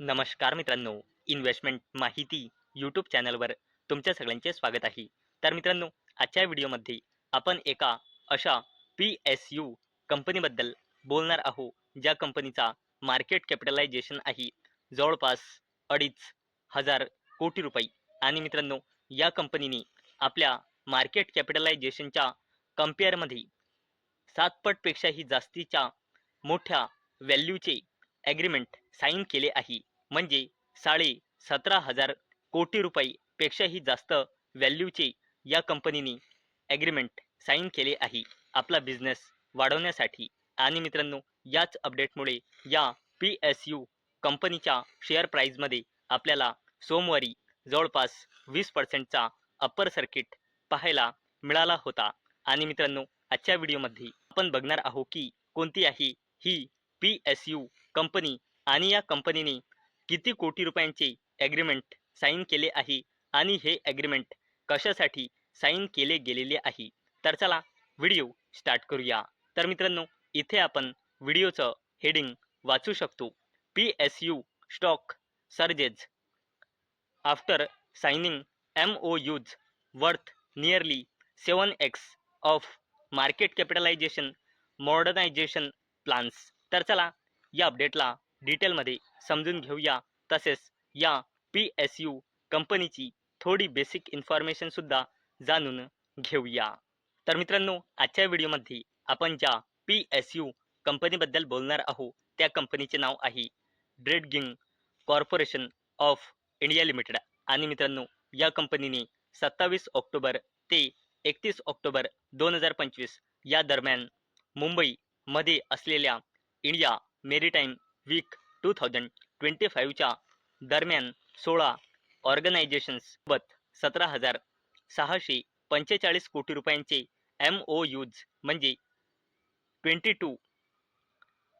नमस्कार मित्रांनो इन्व्हेस्टमेंट माहिती यूट्यूब चॅनलवर तुमच्या सगळ्यांचे स्वागत आहे. तर मित्रांनो आजच्या व्हिडिओमध्ये आपण एका अशा पी एस यू कंपनीबद्दल बोलणार आहो ज्या कंपनीचा मार्केट कॅपिटलायझेशन आहे. जवळपास अडीच हजार कोटी रुपये. आणि मित्रांनो या कंपनीने आपल्या मार्केट कॅपिटलायझेशनच्या कम्पेअरमध्ये सातपटपेक्षाही जास्तीच्या मोठ्या व्हॅल्यूचे ॲग्रीमेंट साईन केले आहे. म्हणजे साडे सतरा हजार कोटी रुपयेपेक्षाही जास्त व्हॅल्यूचे या कंपनीने ॲग्रीमेंट साईन केले आहे. आपला बिझनेस वाढवण्यासाठी. आणि मित्रांनो याच अपडेटमुळे या पी एस यू कंपनीच्या शेअर प्राईजमध्ये आपल्याला सोमवारी जवळपास वीस पर्सेंटचा अप्पर सर्किट पाहायला मिळाला होता. आणि मित्रांनो आजच्या व्हिडिओमध्ये आपण बघणार आहोत की कोणती आहे ही पी एस यू कंपनी आणि या कंपनीने किती कोटी रुपयांचे ॲग्रीमेंट साईन केले आहे आणि हे ॲग्रीमेंट कशासाठी साईन केले गेलेले आहे? तर चला व्हिडिओ स्टार्ट करूया. तर मित्रांनो इथे आपण व्हिडिओचं हेडिंग वाचू शकतो. P S U stock surges after signing M O Us worth nearly seven X of market capitalisation modernisation plans तर चला या अपडेटला डिटेलमध्ये समजून घेऊया. तसेच या पी एस यू कंपनीची थोडी बेसिक इन्फॉर्मेशनसुद्धा जाणून घेऊया. तर मित्रांनो आजच्या व्हिडिओमध्ये आपण ज्या पी एस यू कंपनीबद्दल बोलणार आहोत त्या कंपनीचे नाव आहे dredging corporation of India limited आणि मित्रांनो या कंपनीने सत्तावीस ऑक्टोबर ते एकतीस ऑक्टोबर दोन हजार पंचवीस या दरम्यान मुंबईमध्ये असलेल्या India maritime week two thousand twenty फाईव्हच्या दरम्यान सोळा ऑर्गनायझेशन्ससोबत सतरा हजार सहाशे पंचेचाळीस कोटी रुपयांचे एम ओ यूज म्हणजे twenty two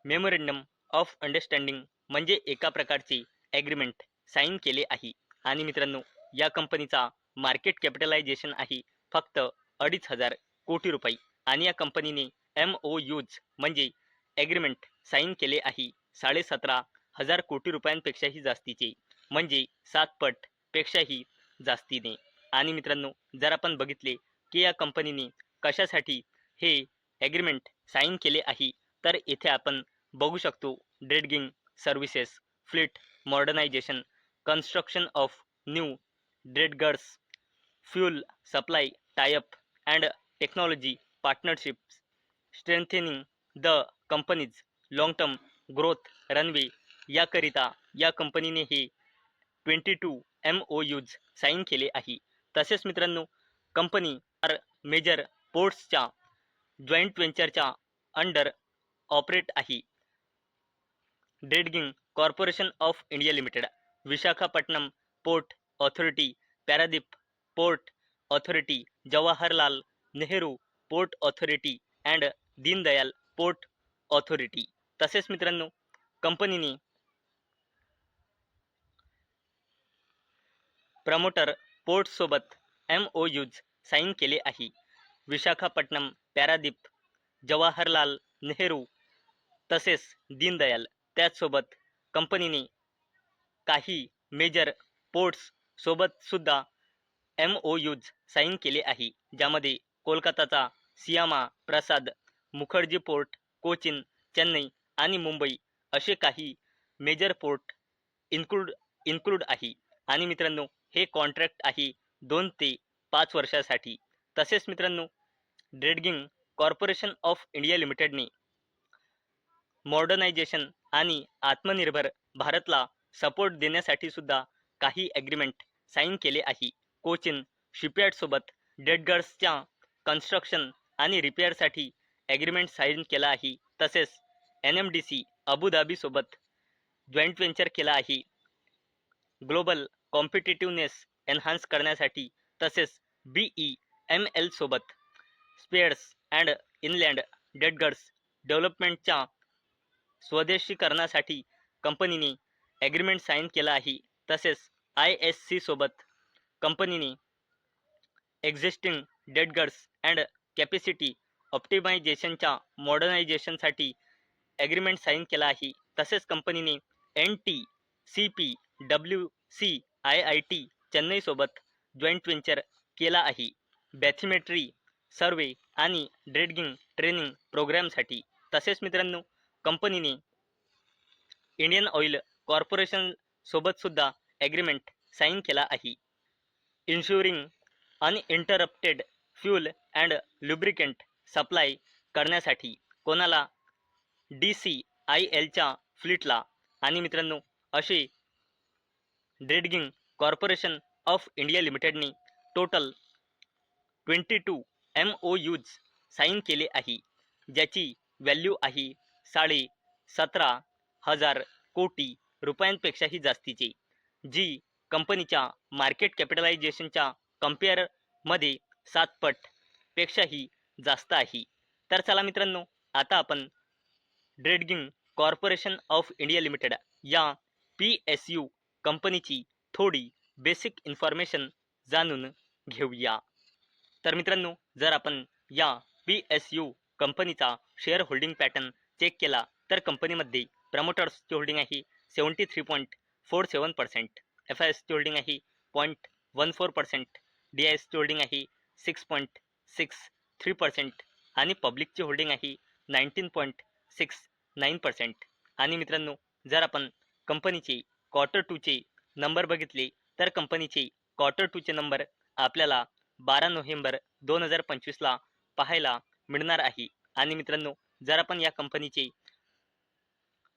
memorandum of understanding म्हणजे एका प्रकारचे ॲग्रीमेंट साईन केले आहे. आणि मित्रांनो या कंपनीचा मार्केट कॅपिटलायझेशन आहे फक्त अडीच हजार कोटी रुपये. आणि या कंपनीने एम ओ यूज म्हणजे ॲग्रीमेंट साईन केले आहे. साडेसतरा हजार कोटी रुपयांपेक्षाही जास्तीचे. म्हणजे सात पटपेक्षाही जास्तीने. आणि मित्रांनो जर आपण बघितले की या कंपनीने कशासाठी हे ॲग्रीमेंट साईन केले आहे तर इथे आपण बघू शकतो dredging services fleet modernisation construction of new dredgers fuel supply tie up and technology partnerships strengthening the company's long term growth runway याकरिता या कंपनीने हे twenty two M O U's sign केले आहे. तसेच मित्रांनो कंपनी आर मेजर पोर्ट्सच्या joint व्हेंचरच्या under operate आहे. Dredging corporation of India limited Visakhapatnam port authority Paradip port authority Jawaharlal Nehru port authority and Deendayal port authority. तसेच मित्रांनो कंपनीने promoter पोर्टसोबत एम ओ यूज साईन केले आहे. विशाखापट्टणम पॅरादीप जवाहरलाल नेहरू तसेच दीनदयाल त्याचसोबत कंपनीने काही मेजर पोर्ट्ससोबतसुद्धा एम ओ यूज साईन केले आहे. ज्यामध्ये कोलकाताचा सियामा प्रसाद मुखर्जी पोर्ट कोचिन चेन्नई आणि मुंबई असे काही मेजर पोर्ट इन्क्लूड इन्क्लूड आहे. आणि मित्रांनो हे कॉन्ट्रॅक्ट आहे दोन ते पाच वर्षासाठी. तसेच मित्रांनो ड्रेडगिंग कॉर्पोरेशन ऑफ इंडिया लिमिटेडने मॉडर्नायझेशन आणि आत्मनिर्भर भारतला सपोर्ट देण्यासाठी सुद्धा काही ॲग्रीमेंट साईन केले आहे. कोचिन शिपयार्डसोबत डेडगर्सच्या कन्स्ट्रक्शन आणि रिपेअरसाठी ॲग्रीमेंट साईन केला आहे. तसेच एन एम डी सी अबुधाबीसोबत जॉईंट व्हेंचर केला आहे. ग्लोबल कॉम्पिटेटिव्हनेस एन्हान्स करण्यासाठी तसेच बी ई एम एलसोबत स्पेअर्स अँड इनलँड डेडगर्स डेव्हलपमेंटच्या स्वदेशीकरणासाठी कंपनीने ॲग्रीमेंट साईन केला आहे. तसेच आय एस सीसोबत कंपनीने एक्झिस्टिंग डेडगर्स अँड कॅपॅसिटी ऑप्टिमायझेशनच्या मॉडर्नायझेशनसाठी ॲग्रीमेंट साईन केला आहे. तसेच कंपनीने N T C P W C I I T चेन्नईसोबत joint venture केला आहे. बॅथिमेट्री सर्वे आणि ड्रेडगिंग ट्रेनिंग प्रोग्रॅमसाठी तसेच मित्रांनो कंपनीने Indian oil corporation agreement sign केला आहे. Ensuring uninterrupted fuel and lubricant supply करण्यासाठी कोणाला डी सी आय एलच्या फ्लीटला आणि मित्रांनो असे dredging corporation of India लिमिटेडने total twenty two M O U's sign केले आहे. ज्याची व्हॅल्यू आहे साडे सतरा हजार कोटी रुपयांपेक्षाही जास्तीचे. जी कंपनीच्या मार्केट कॅपिटलायझेशनच्या कम्पेअरमध्ये सात पेक्षाही जास्त आहे. तर चला मित्रांनो आता आपण dredging corporation of India limited या पी एस यू कंपनीची थोडी बेसिक इन्फॉर्मेशन जाणून घेऊया. तर मित्रांनो जर आपण या पी एस यू कंपनीचा शेअर होल्डिंग पॅटर्न चेक केला तर कंपनीमध्ये प्रमोटर्सची होल्डिंग आहे seventy three point four seven percent F I एसची होल्डिंग आहे point one four percent D I एसची होल्डिंग आहे six point six three percent आणि पब्लिकची होल्डिंग आहे nineteen point six nine percent. आणि मित्रांनो जर आपण कंपनीचे क्वार्टर टूचे नंबर बघितले तर कंपनीचे क्वार्टर टूचे नंबर आपल्याला बारा नोव्हेंबर दोन हजार पंचवीसला पाहायला मिळणार आहे. आणि मित्रांनो जर आपण या कंपनीचे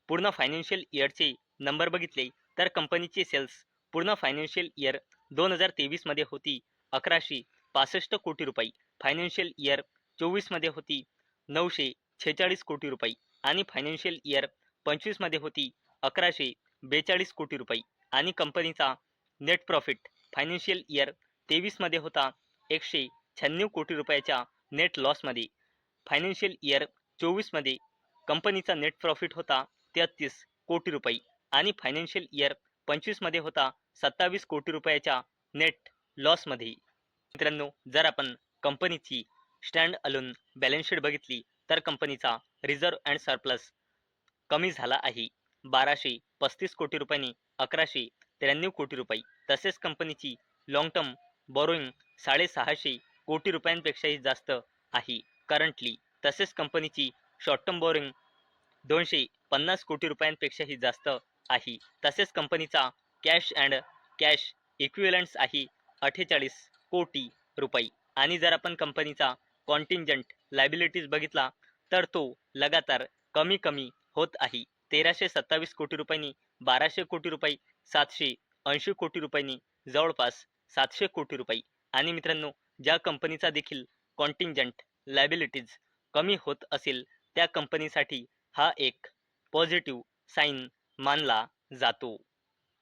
पूर्ण फायनान्शियल इयरचे नंबर बघितले तर कंपनीचे सेल्स पूर्ण फायनान्शियल इयर दोन हजार तेवीसमध्ये होती अकराशे पासष्ट कोटी रुपये. फायनान्शियल इयर चोवीसमध्ये होती नऊशे छेचाळीस कोटी रुपये. आणि फायनान्शियल इयर पंचवीसमध्ये होती. अकराशे बेचाळीस कोटी रुपये. आणि कंपनीचा नेट प्रॉफिट फायनान्शियल इयर तेवीसमध्ये होता. एकशे शहाण्णव कोटी रुपयाच्या नेट लॉसमध्ये फायनान्शियल इयर चोवीसमध्ये कंपनीचा नेट प्रॉफिट होता तेहत्तीस कोटी रुपये. आणि फायनान्शियल इयर पंचवीसमध्ये होता सत्तावीस कोटी रुपयाच्या नेट लॉसमध्ये मित्रांनो जर आपण कंपनीची स्टँड अलोन बॅलन्स शीट बघितली तर कंपनीचा रिझर्व अँड सरप्लस कमी झाला आहे. बाराशे पस्तीस कोटी रुपयांनी अकराशे त्र्याण्णव कोटी रुपये. तसेच कंपनीची लाँग टर्म बोरोईंग साडेसहाशे कोटी रुपयांपेक्षाही जास्त आहे. करंटली तसेच कंपनीची शॉर्ट टर्म बोरिंग दोनशे पन्नास कोटी रुपयांपेक्षाही जास्त आहे. तसेच कंपनीचा कॅश अँड कॅश इक्विलंट्स आहे अठ्ठेचाळीस कोटी रुपये. आणि जर आपण कंपनीचा कॉन्टिंजंट लायबिलिटीज बघितला तर तो लगातार कमी कमी होत आहे. तेराशे सत्तावीस कोटी रुपयांनी बाराशे कोटी रुपये सातशे ऐंशी कोटी रुपयांनी जवळपास सातशे कोटी रुपये. आणि मित्रांनो ज्या कंपनीचा देखील कॉन्टिंजंट लायबिलिटीज कमी होत असेल त्या कंपनीसाठी हा एक पॉझिटिव्ह साईन मानला जातो.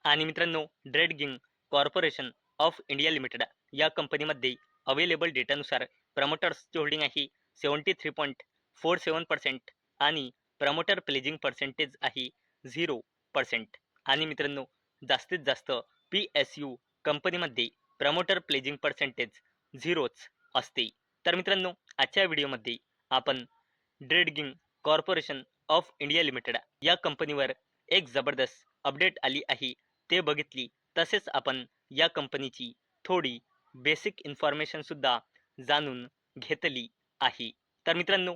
आणि मित्रांनो dredging corporation of India limited या कंपनीमध्ये अवेलेबल डेटानुसार प्रमोटर्सची होल्डिंग आहे seventy three point four seven percent आणि प्रमोटर प्लेजिंग पर्सेंटेज आहे झिरो पर्सेंट. आणि मित्रांनो जास्तीत जास्त पी एस यू कंपनीमध्ये प्रमोटर प्लेजिंग पर्सेंटेज झिरोच असते. तर मित्रांनो आजच्या व्हिडिओमध्ये आपण dredging corporation of India limited या कंपनीवर एक जबरदस्त अपडेट आली आहे ते बघितली. तसेच आपण या कंपनीची थोडी बेसिक इन्फॉर्मेशनसुद्धा जाणून घेतली आहे. तर मित्रांनो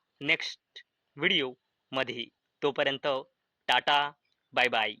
नेक्स्ट व्हिडिओमध्ये तोपर्यंत टाटा बाय बाय.